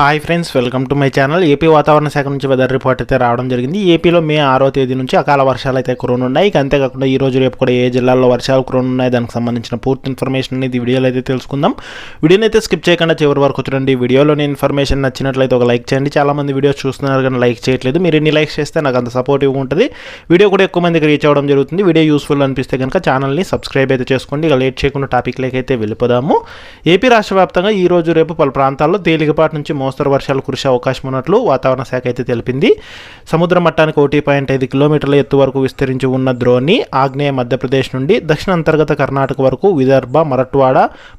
Hi friends welcome to my channel AP వాతావరణ శాఖ నుంచి వెదర్ రిపోర్ట్ అయితే రావడం జరిగింది. ఏపీలో మే ఆరో తేదీ నుంచి అకాల వర్షాలు అయితే కురనున్నాయి ఇక అంతేకాకుండా ఈ రోజు రేపు కూడా ఏ జిల్లాల్లో వర్షాలు కురనున్నాయి దానికి సంబంధించిన పూర్తి ఇన్ఫర్మేషన్ అనేది వీడియోలో అయితే తెలుసుకుందాం. వీడియోని అయితే స్కిప్ చేయకుండా చివరి వరకు చూడండి. వీడియోలోని ఇన్ఫర్మేషన్ నచ్చినట్లయితే ఒక లైక్ చేయండి. చాలామంది వీడియోస్ చూస్తున్నారు కానీ లైక్ చేయట్లేదు. మీరు ఎన్ని లైక్స్ చేస్తే నాకు అంత సపోర్టివ్గా ఉంటుంది. వీడియో కూడా ఎక్కువ మందికి రీచ్ అవ్వడం జరుగుతుంది. వీడియో యూస్ఫుల్ అనిపిస్తే కనుక ఛానల్ని సబ్స్క్రైబ్ అయితే చేసుకోండి. ఇక లేట్ చేయకుండా టాపిక్లోకి అయితే వెళ్ళిపోదాము. ఏపీ రాష్ట్ర వ్యాప్తంగా ఈ రోజు రేపు పలు ప్రాంతాల్లో తేలికపాటి నుంచి మోస్తరు వర్షాలు కురిసే అవకాశం ఉన్నట్లు వాతావరణ శాఖ అయితే తెలిపింది. సముద్ర మట్టానికి ఒకటి పాయింట్ ఐదు కిలోమీటర్ల ఎత్తు వరకు విస్తరించి ఉన్న ద్రోణి ఆగ్నేయ మధ్యప్రదేశ్ నుండి దక్షిణ అంతర్గత కర్ణాటక వరకు విదర్భ మరట్వాడ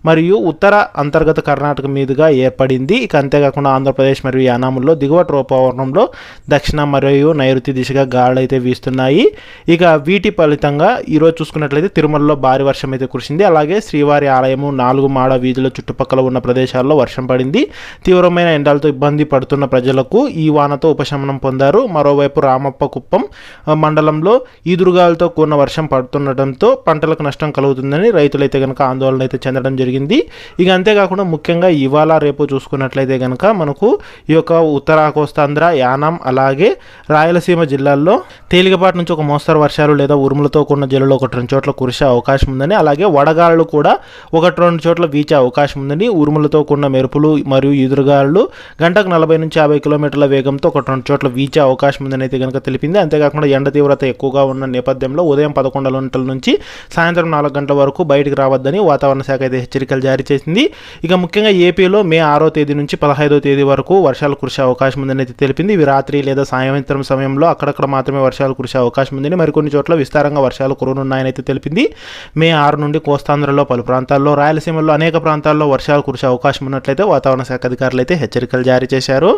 మరియు ఉత్తర అంతర్గత కర్ణాటక మీదుగా ఏర్పడింది. ఇక అంతేకాకుండా ఆంధ్రప్రదేశ్ మరియు యానాముల్లో దిగువ ట్రోపవరణంలో దక్షిణ మరియు నైరుతి దిశగా గాలులు అయితే వీస్తున్నాయి. ఇక వీటి ఫలితంగా ఈరోజు చూసుకున్నట్లయితే తిరుమలలో భారీ వర్షం అయితే కురిసింది. అలాగే శ్రీవారి ఆలయము నాలుగు మాడ వీధుల చుట్టుపక్కల ఉన్న ప్రదేశాల్లో వర్షం పడింది. తీవ్రమైన ఎండలతో ఇబ్బంది పడుతున్న ప్రజలకు ఈ వానతో ఉపశమనం పొందారు. మరోవైపు రామప్ప కుప్పం మండలంలో ఈదురుగాలతో కూడిన వర్షం పడుతుండటంతో పంటలకు నష్టం కలుగుతుందని రైతులైతే కనుక ఆందోళన అయితే చెందడం జరిగింది. ఇక అంతేకాకుండా ముఖ్యంగా ఇవాళ రేపు చూసుకున్నట్లయితే కనుక మనకు ఈ యొక్క ఉత్తర కోస్తాంధ్ర యానం అలాగే రాయలసీమ జిల్లాల్లో తేలికపాటి నుంచి ఒక మోస్తరు వర్షాలు లేదా ఉరుములతో కూడిన జిల్లాలో ఒకటి రెండు చోట్ల కురిసే అవకాశం ఉందని అలాగే వడగాళ్ళు కూడా ఒకటి రెండు చోట్ల వీచే అవకాశం ఉందని ఉరుములతో కూడిన మెరుపులు మరియు ఎదురుగాళ్ళు గంటకు నలభై నుంచి యాభై కిలోమీటర్ల వేగంతో ఒక రెండు చోట్ల వీచే అవకాశం ఉందని అయితే కనుక తెలిపింది. అంతేకాకుండా ఎండ తీవ్రత ఎక్కువగా ఉన్న నేపథ్యంలో ఉదయం పదకొండు గంటల నుంచి సాయంత్రం నాలుగు గంటల వరకు బయటికి రావద్దని వాతావరణ శాఖ అయితే హెచ్చరికలు జారీ చేసింది. ఇక ముఖ్యంగా ఏపీలో మే ఆరో తేదీ నుంచి పదహైదో తేదీ వరకు వర్షాలు కురిసే అవకాశం ఉందని అయితే తెలిపింది. ఇవి రాత్రి లేదా సాయంత్రం సమయంలో అక్కడక్కడ మాత్రమే వర్షాలు కురిసే అవకాశం ఉందని మరికొన్ని చోట్ల విస్తారంగా వర్షాలు కురనున్నాయని అయితే తెలిపింది. మే ఆరు నుండి కోస్తాంధ్రలో పలు ప్రాంతాల్లో రాయలసీమలో అనేక ప్రాంతాల్లో వర్షాలు కురిసే అవకాశం ఉన్నట్లయితే వాతావరణ శాఖ అధికారులు అయితే హెచ్చరికలు జారీ చేశారు.